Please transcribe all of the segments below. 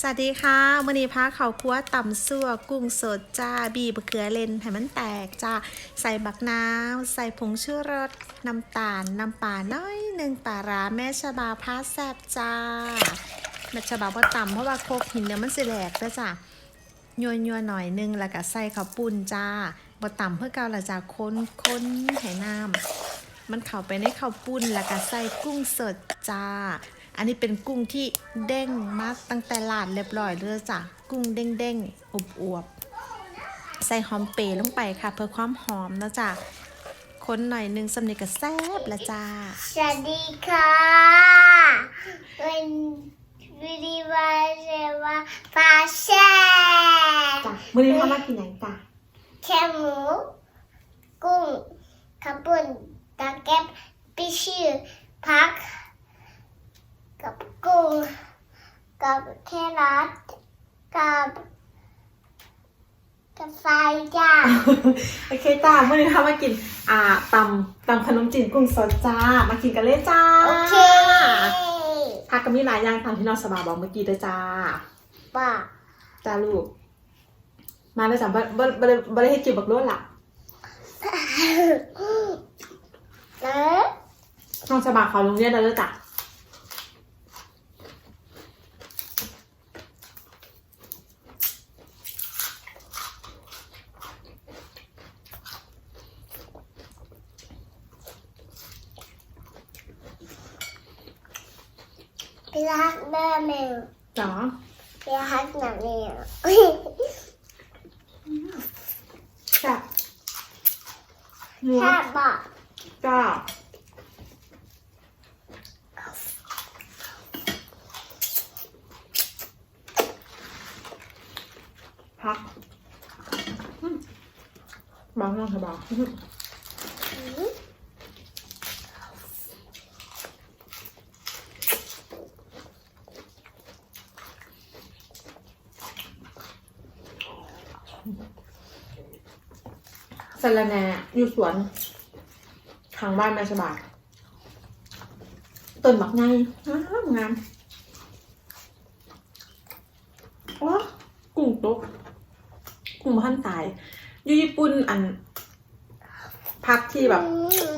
สวัสดีค่ะวันนี้พาเขาคั่วตำซั่วกุ้งสดจ้า บีบะเขือเลนให้มันแตกจ้า ใส่บักน้ำใส่ผงชูรส น้ำตาล น้ำปลาน้อยหนึ่งปลาร้าแม่ชะบาพาแซบจ้า แม่ชะบาว่าตำเพราะว่าโคกหินเดี๋ยมันสิแหลกเด้อจ้ายัวยัวหน่อยหนึงแล้วก็ใส่ข้าวปุ้นจ้าบ่ตำเพื่อเกาละจ้าค้นค้นให้น้ำมันเข้าไปในข้าวปุ้นแล้วก็ใส่กุ้งสดจ้า อันนี้เป็นกุ้งที่เด้งมาตั้งแต่ลาดเรียบร้อยเลยจ้ะกุ้งเด้งเด้งๆอบอวบๆใส่หอมเปรย์ลงไปค่ะ เพื่อความหอมนะจ้ะคนหน่อยหนึงสำเนียงก็แซ่บละจ้าสวัสดีค่ะวันวิดีโอเรียกว่าปลาแช่จ้ะมื้อนี้พ่อมากินหยังจ้ะแค่หมูกุ้งข้าวปุ้นตะเก็บปิชิวผัก กับกุ้ง กับแครอทกับกับไฟจ้าโอเคจ้ามื้อนี้พ่อมากินอ่าตำตำขนมจีนกุ้งสดจ้า มากินกันเลยจ้าโอเคผักก็มีหลายอย่างตามที่น้องสบาบอกเมื่อกี้เด้อจ้าป่ะจ้าลูก มาเลยจ้ะบ่บ่บ่ได้บ่ได้เฮ็ดจิบบักโลดล่ะเออน้องสบาเขาโรงเรียนแล้วเด้อจ้ะ พี่รักแม่แมวจ๋าพี่รักหนังแมวจ้ะนัวแค่บอกจ้าพักอืมบางน้องสบายอืม สะระแหนอยู่สวนทางบ้านแม่สบายต้นบักไงงามงามว้ากุ้งตกกุ้งพันตาย อยู่ญี่ปุ่นอัน พักที่แบบ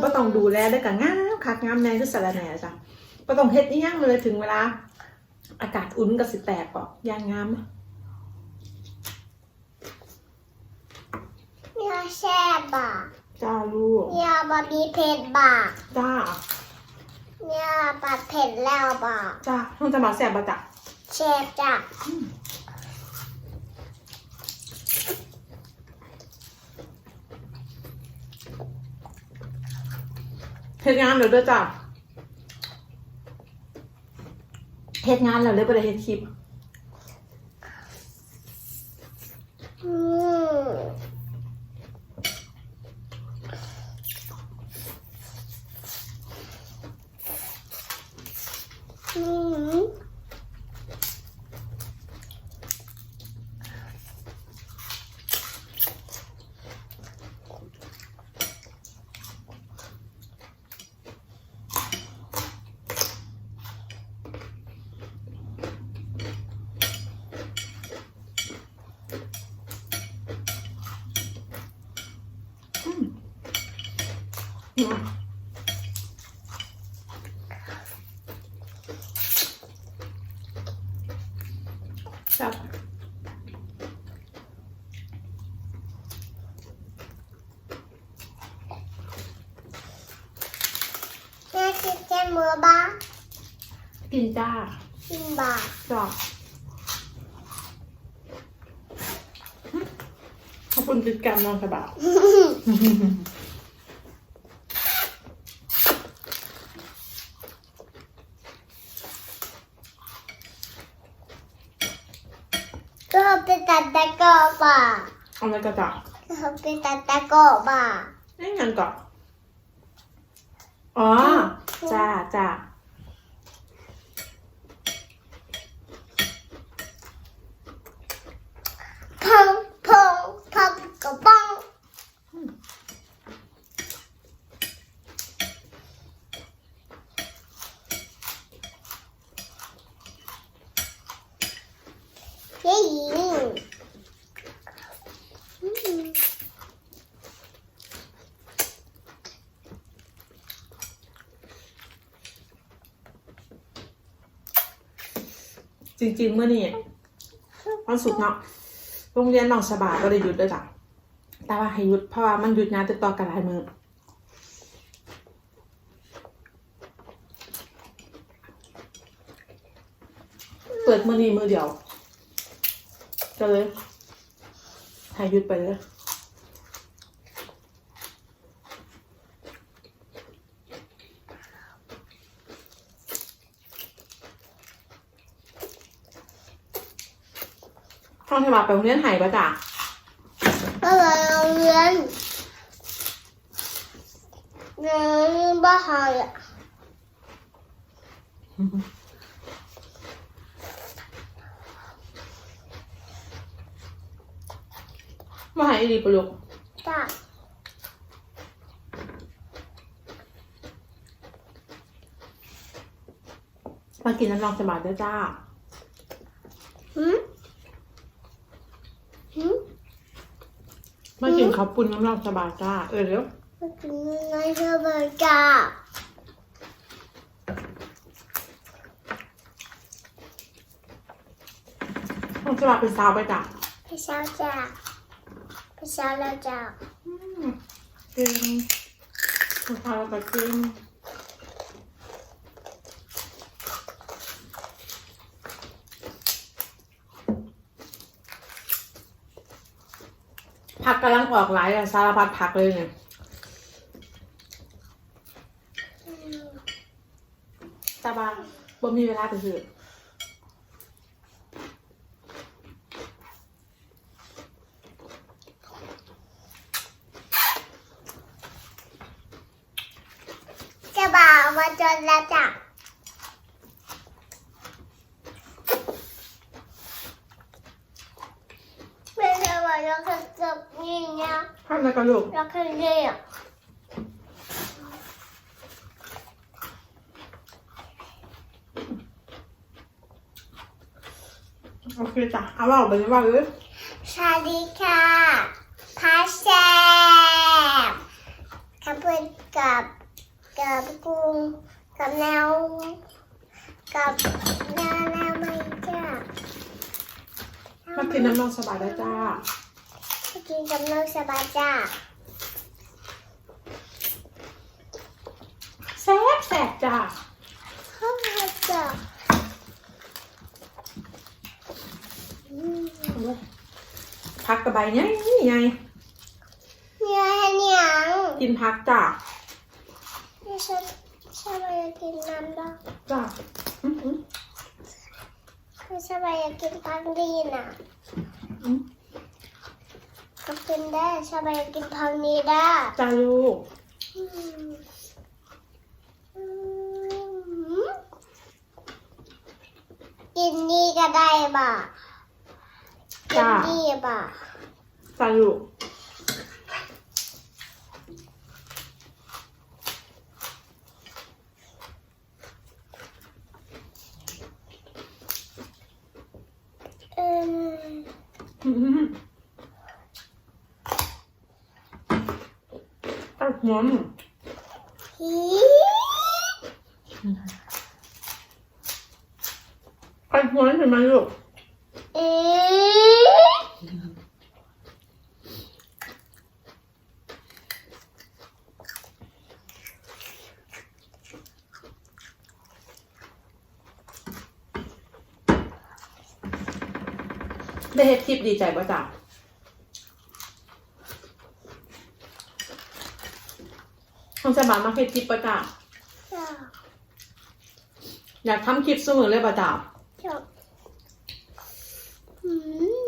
ว่าต้องดูแลด้วยกับงามคักงามแน่คือสะระแหน่จ้ะก็ต้องเฮ็ดนี่ยังเลยถึงเวลา อากาศอุ่นกับสิแตกออกย่างงาม เนี่ย แช่บอกจ้าลูกเนี่ยบะมีเผ็ดบอกจ้าเนี่ยปัดเผ็ดแล้วบอกจ้าน้องจะมาแสบปะจ้ะแช่จ้ะเฮ็ดงานเดี๋ยวเด้อจ้ะเฮ็ดงานแล้วเลยบ่ได้เฮ็ดคลิปอื มอืม จ้ะแม่กินแค่มือบ้างกินจ้ากินบ้างจ้ะขอบคุณติดกรรมน้องสบาย ก็เป็นตัดตะกร้อบ้างเอาอะไรก็จ้ะก็เป็นตัดตะกร้อบ้างนี่ยังก่อนอ๋อจ้าจ้า พงพงพงกระป๋อง เย้หญิงจริงๆเมื่อนี้วันศุกร์เนาะโรงเรียนหนองสบาก็ได้หยุดด้วยจ้ะแต่ว่าให้หยุดเพราะว่ามันหยุดงานติดต่อกันหลายมือเปิดมือนี้มือเดียว ก็เลยให้หยุดไปเลยห้องที่มาไปโรงเรียนไห้ปะจ้ะก็เลยโรงเรียนเรียนบ้านอะ มาไห้อีดีปะลูกจ้ะมากินน้ำรองสบายด้วยจ้าหืมหืมมากินข้าวปุ้นน้ำรองสบายจ้า เออเดี๋ยวมากินในเชื่อเบอร์จ้ารองสบายเป็นสาวไปจ้ะพี่สาวจ้า พี่สาวแล้วจ้าอืมกินข้าวแล้วก็กินผักกำลังออกหลายอะสารพัดผักเลยเนี่ยแต่ว่าบ่มีเวลาไปซื้อ จะบ่าวมาจน แล้วจ้าไม่ใช่ว่าเราเคยจับนี่นะข้าวในกระลูกเราเคยเรียกโอเคจ้ะเอาว่าออกไปเลยว่าเลยสวัสดีค่ะพาแซมกับเพื่อนกับกับกุ้ง กับแนว กับแนวแนวไม่จ้ามากินน้ำนองสบายได้จ้ามากินกับน้องสบายจ้าแซ่บแซ่บจ้าเข้ามาจ้าอืมพักกระใบเนี่ยนี่ไงเนี่ยเนี่ยกินพักจ้านี่ฉัน ฉันอยากกินน้ำบ้างจ้าอืมอืมคือฉันอยากกินพังดีน่ะอืมก็กินได้ฉันอยากกินพังนี้ได้จ้าลูกอืมอืมกินนี่ก็ได้บ่ะกินนี่บ่ะจ้าลูก เอืม อืม ตัดหัวหนูตัดหัวเห็นไหมลูกเอ๊ะ ได้ เฮ็ดคลิปดีใจป่ะจ้าคนสบายมาเฮ็ดคลิปป่ะจ้าจ้าอยากทำคลิปเสมอเลยป่ะจ้าจบอื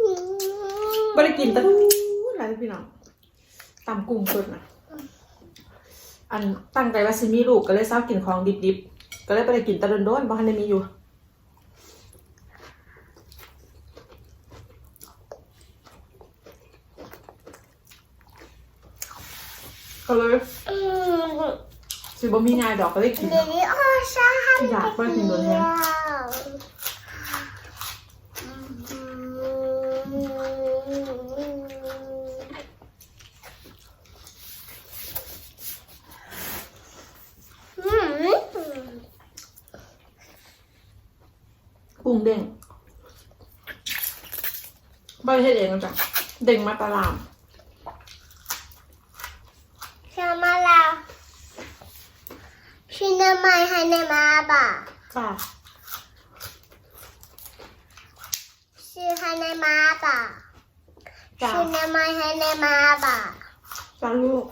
มไม่ได้กินตะทูอะไรพี่น้องตำกุ้งสดนะอันตั้งใจว่าซิมีลูกก็เลยเศร้ากินของดิบๆก็เลยไปได้กินตะโดนโดนๆบ้านได้มีอยู่ เลยสิบ่มีงานดอกก็ได้กิน Jadi oh saham Tidak, กุ้งเด้งบ่ได้เฮ็ดเองหรจ้ะเด้งมาตาลาม จ้า Si hane ma ba. จ้า Sina mai hane ma ba. จ้าลูก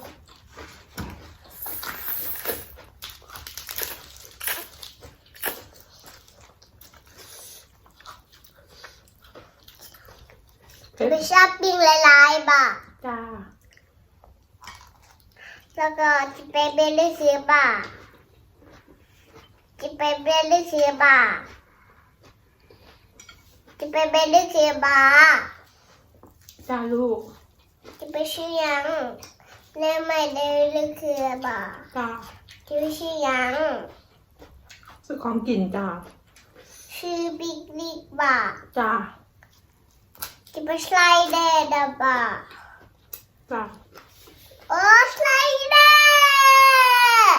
เผ็ดไปช้อปปิ้งหลายๆบ่จ้าแล้วก็จะไปเบลลี่ซีบ่จะ ไปเบลลี่ซีบ่จะไปเบลลี่ซีบ่จ้าลูกจะไปชื่อยังเล่นไม่ได้เลือกคือบ่จ้าจะไปชื่อยังซื้อของกินจ้าชื่อบิ๊กบิ๊กบ่จ้าจะไปสไลเดอร์ดับบ่จ้าโอ้สไลเดอร์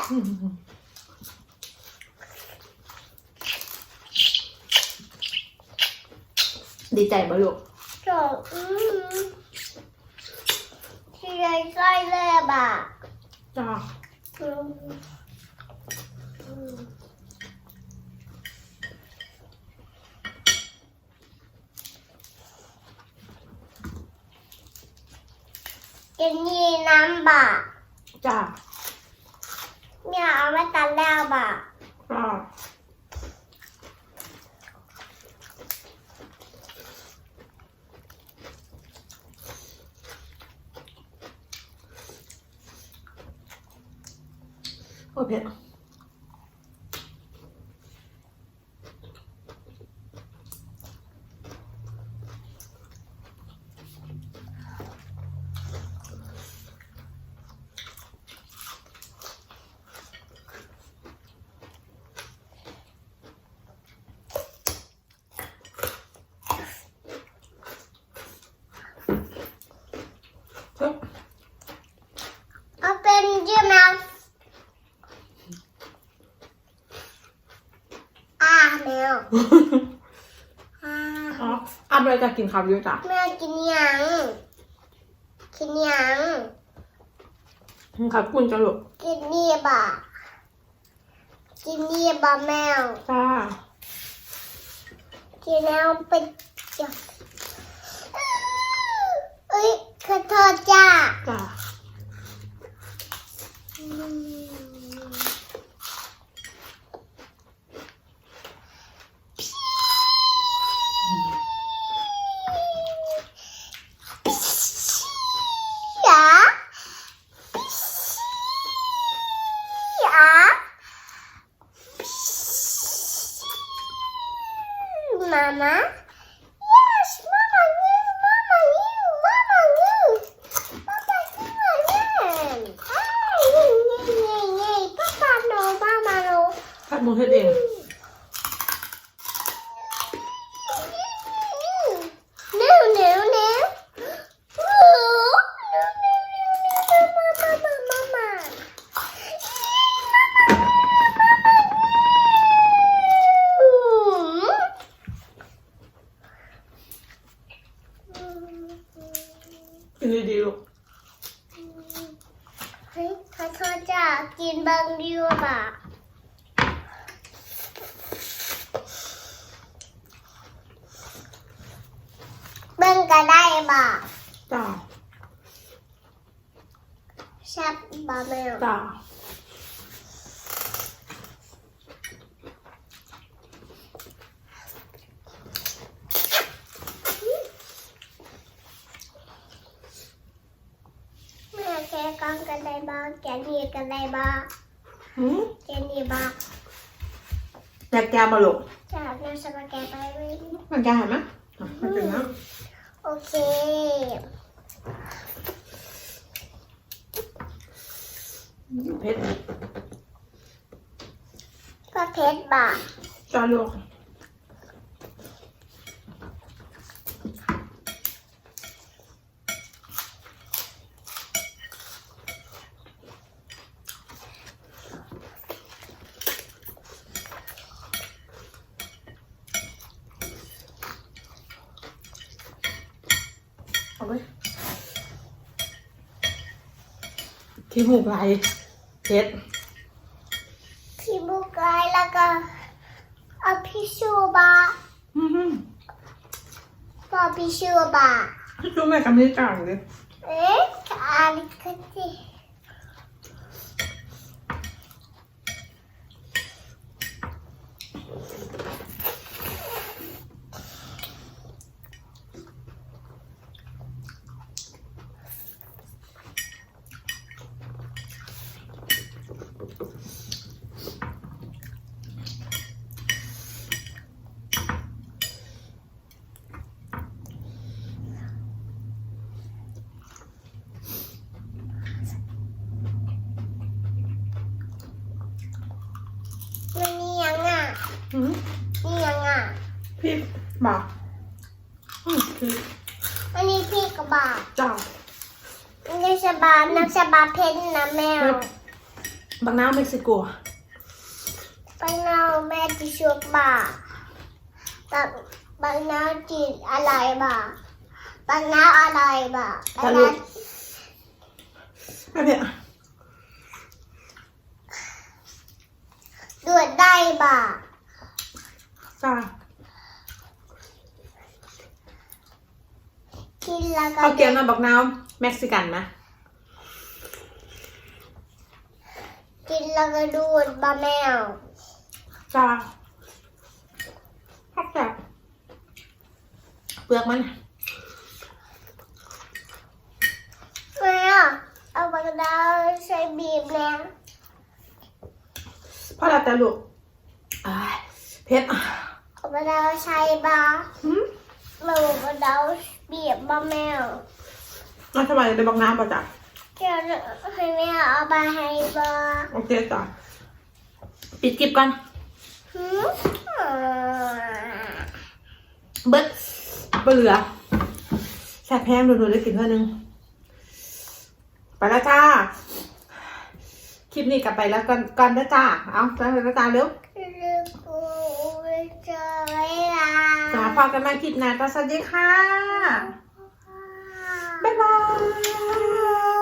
ดีใจบ่ลูกจบอืมที่ไรสไลเดอร์บ่จ้าอืมอืมจะนี่น้ำบ่าจ้า เนี่ยเอามาตัดแล้วบ่า จ้าโอ้ยเผ็ด เฮ้ย เอาเป็นยืมเอาอ่าแมว อ่าอ๋ออันเลยจะกินข้าวเยอะจ้ะแมวกินยัง กินยังข้าวปุ้นจ้ะลูกกินนี่บ่ากินนี่บ่าแมวจ้ากินแล้วเป็นจับเอ้ยขอโทษจ้าจ้าอืมจ๋า จ๋า Mama. Yes, Mama you, Mama you, Mama you. Papa you, Hey, yay, yay, yay, yay. Papa no, Mama no. ผัดหมูเฮ็ดเอง No, no, no. Oh, no, no, no, no, Mama, Mama, Mama. Mama. กินดีๆลูก เฮ้ยขอโทษจ้ะกินบางดีกว่าเบิ่งก็ได้บ่ จ้า แซ่บบ่แมว จ้า แม่แกกังกันได้ บ่แกนี่กันได้บ่หืมแกนี่บ่แจกแกวมาลูกจ้ะแม่สปาแกไปไหมมันแกเห็นไหมอะมันเป็นนะโอเคเผ็ดก็เพชรบ่จ้าลูก ไป ที่หูกไหลเผ็ดพี่บุกไกแล้วก็เอาพี่ชูบาอือหือพอพี่ชูบาช่วยแม่กำลังกลางเลยเอ๊ะอะไรกันสิมันนี่ยังอะ อือ นี่ยังอะ พี่บอกอืมพี่ อันนี้พี่กระบา เจ้า อันนี้ชบาน้ำชบาเพนนะแมว บางน้ำเม็กซิโกไปเอาแม่ที่ชุบบาตักบางน้ำจีนอะไรบาบางน้ำอะไรบาบางน้ไม่เผ็ดำดวดได้บาจ้ากินแล้วก็เอาเกี๊ยวน้ำบักน้ำเม็กซิกันไหม กิน แล้วก็ดูดบาแมวจ้าพักจากเปลือกมันแม่อะเอาบางน้ำใส่บีบแล้วพ่อเราแต่ลูกอ้ายเผ็ดเอาบางน้ำใส่บาอืมเราบางน้ำบีบบาแมวแล้วทำไมเป็นบักน้ำป่ะจ๊ะ เดี๋ยวให้แม่เอาไปให้บาโอเคจ้ะปิดคลิปก่อนหืมเบิดบ่เหลือแซ่บแพงดูๆได้กินเท่านึง ไปแล้วจ้า คลิปนี้กลับไปแล้วกันกันนะจ้า เอาจ้าแล้วจ้าเร็วลูกกูจะไม่ลาจ้าพอกันใหมาคลิปหน้าจ้าสวัสดีค่ะ บ๊ายบาย